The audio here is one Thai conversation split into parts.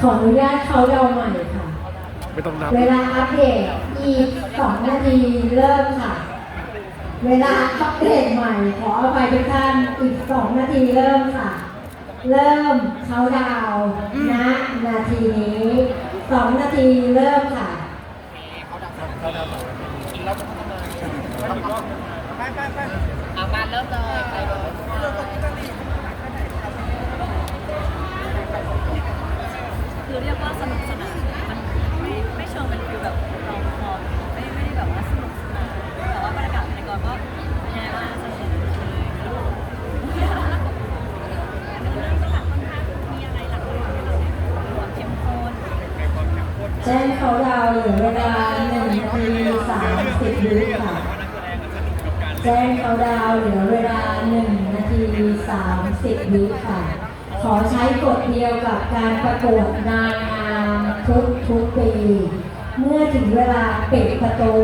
ขออนุญาตเขาเดาใหม่ค่ะ ไม่ต้องนับ เวลาอัปเดตอีกสองนาทีเริ่มค่ะ เวลาอัปเดตใหม่ ขออภัยทุกท่านอีกสองนาทีเริ่มค่ะ เริ่มเขาดาวน์ณนาทีนี้สองนาทีเริ่มค่ะเอามาเริ่มเลยไปเลย แจ้งเขาดาวเหลือเวลาหนึ่งนาทีสามสิบวิค่ะ แจ้งเขาดาวเหลือเวลาหนึ่งนาทีสามสิบวิค่ะ ขอใช้กฎเดียวกับการประกวดนางงามทุกทุกปี เมื่อถึงเวลาปิดประตู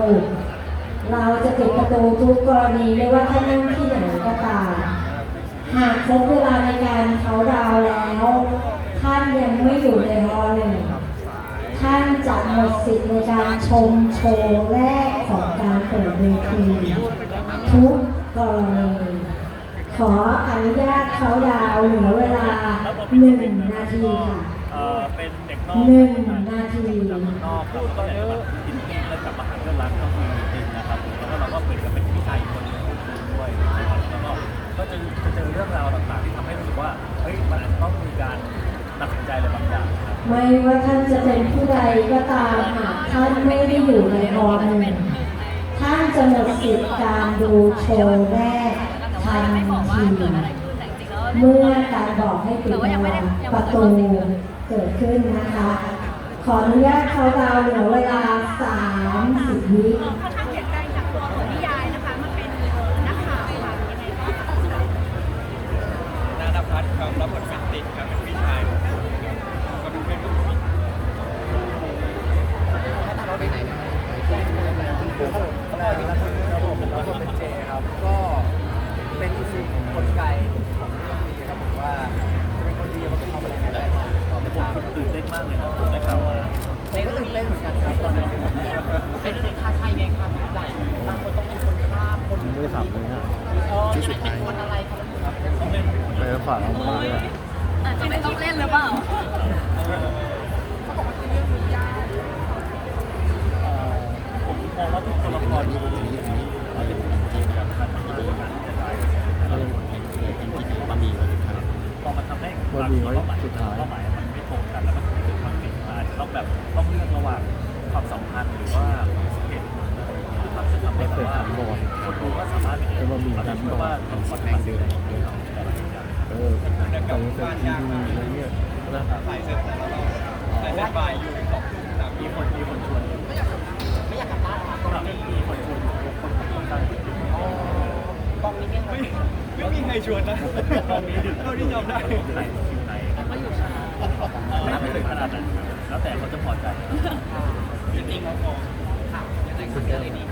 เราจะปิดประตูทุกกรณีไม่ว่าท่านนั่งที่ไหนก็ตามหากครบเวลาในการเขาดาวแล้ว ท่านยังไม่อยู่ในฮอหนึ่ง ท่านจะหมดสิทธิ์ในการชมโชว์แรกของการเปิดเวทีทุกกรณีขออนุญาตเขาดาวน์เหลือเวลาหนึ่งนาทีค่ะเอ่อเป็นเด็กนอกหนึ่งนาทีนอกครับก็เนี่ยมาอินดี้แล้วกลับมาหาเพื่อนรักก็คือจริงนะครับแล้วก็เราก็เหมือนกับเป็นพี่ชายอีกคนหนึงด้วยนะครับแล้วก็ก็จะจะเจอเรื่องราวต่างๆที่ทำให้รู้สึกว่าเฮ้ยมันอาจจะต้อง ไม่ว่าท่านจะเป็นผู้ใดก็ตามหากท่านไม่ได้อยู่ในฮอหนึ่งท่านจะหมดสิทธิ์การดูโชว์แรกทันทีเมื่อการบอกให้ปิดประตูเกิดขึ้นนะคะ ขออนุญาตเขาดาวเหลือเวลา 30 วินางเปลี่ยนแปลงจากตัวของนิยายนะคะมาเป็นนักข่าวค่ะยังไงก็ตัดสินใจนาดพัฒน์ครับรับบทเป็นติดครับ ครับผมแล้วก็เป็นเจครับ ก็เป็นอีกสิ่งคนไกลของเรื่องนี้ครับผมว่าจะเป็นคนดีมันก็ทำอะไรไม่ได้ต่อไปตามตื่นเต้นมากเลยนะผมได้ข่าวว่าเจก็ตื่นเต้นเหมือนกันครับตอนนั้เป็นเรื่องค่าใช้ไงครับใหญ่บางคนต้องเป็นคนฆ่าคนไม่ได้ถามเลยนะเออเป็นคนอะไรครับต้องเล่นไปฝากเราโอ้ยอาจจะไม่ต้องเล่นหรือเปล่าเอ่อผมมองว่าทุกตัวละครมีบทบาทที่าจะเป็นจริงกับการทำงานใน การจะได้เราเลยบะหมี่ไว้สุดท้ายพอมันทำให้บะหมี่ไว้สุดท้ายเป้าหมายมันไม่ตรงกันแล้วมันเกิดความผิดมันอาจจะต้องแบบต้องเลือกระหว่างความสัมพันธ์หรือว่าเหตุผลอะไรอย่างเงี้ยครับจะทำให้แบบว่าคนดูก็สามารถเป็นบะหมี่กันเพราะว่าต้องคนแทคเดิมแต่ละอย่างเออแต่ยังเป็นทีวีอะไรเงี้ยนะครับใส่เสร็จแล้วเราใส่เสร็จบ่ายอยู่สองมีคนมีคนชวน ชวนนะตอนนี้เท่าที่จำได้คิวไหนคิวไหนก็อยู่ช้าไม่ถึงขนาดนั้นแล้วแต่เขาจะพอใจจริงๆเขามองค่ะยังไงคุณเจออะไรดี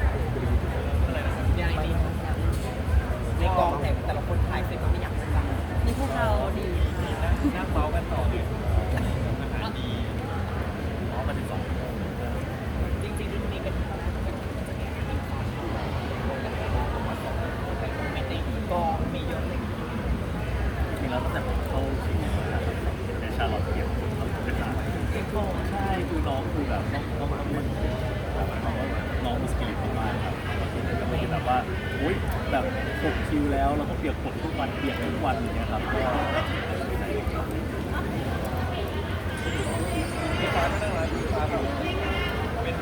น้องคือแบบน้องน้องน้องมันน้องมีสกิลมากครัก็ไม่แบบว่าอุ้ยแบบตกคิวแล้วเราก็เปียกฝนทุกวันเปียกทุกวันอย่างเงี้ยครับเป็น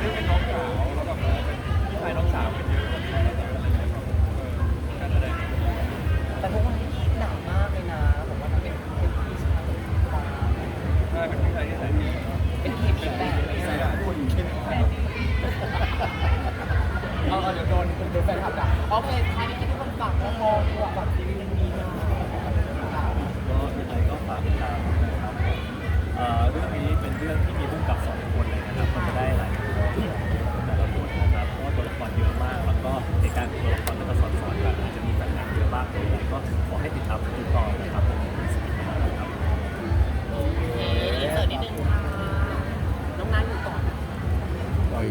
เรื่องเป็นน้องสาวแล้วก็เป็นพี่ชายน้องสาวเป็นเยอะ เออเดี๋ยวโดนโดนแฟนคลับด่าโอเคท้ายนี้ทุกคนฝากมองดูฝากซีรีส์มันมีมาก็ยังไงก็ฝากติดตามนะครับเอ่อเรื่องนี้เป็นเรื่องที่มีผู้กำกับสองคนเลยนะครับก็จะได้หลายตัวแต่ละคนนะครับเพราะตัวละครเยอะมาก แล้วก็ในการตัวละครก็จะสอนสอนกันอาจจะมีปัญหาเยอะมากเลยก็ขอให้ติดตามติดต่อนะครับ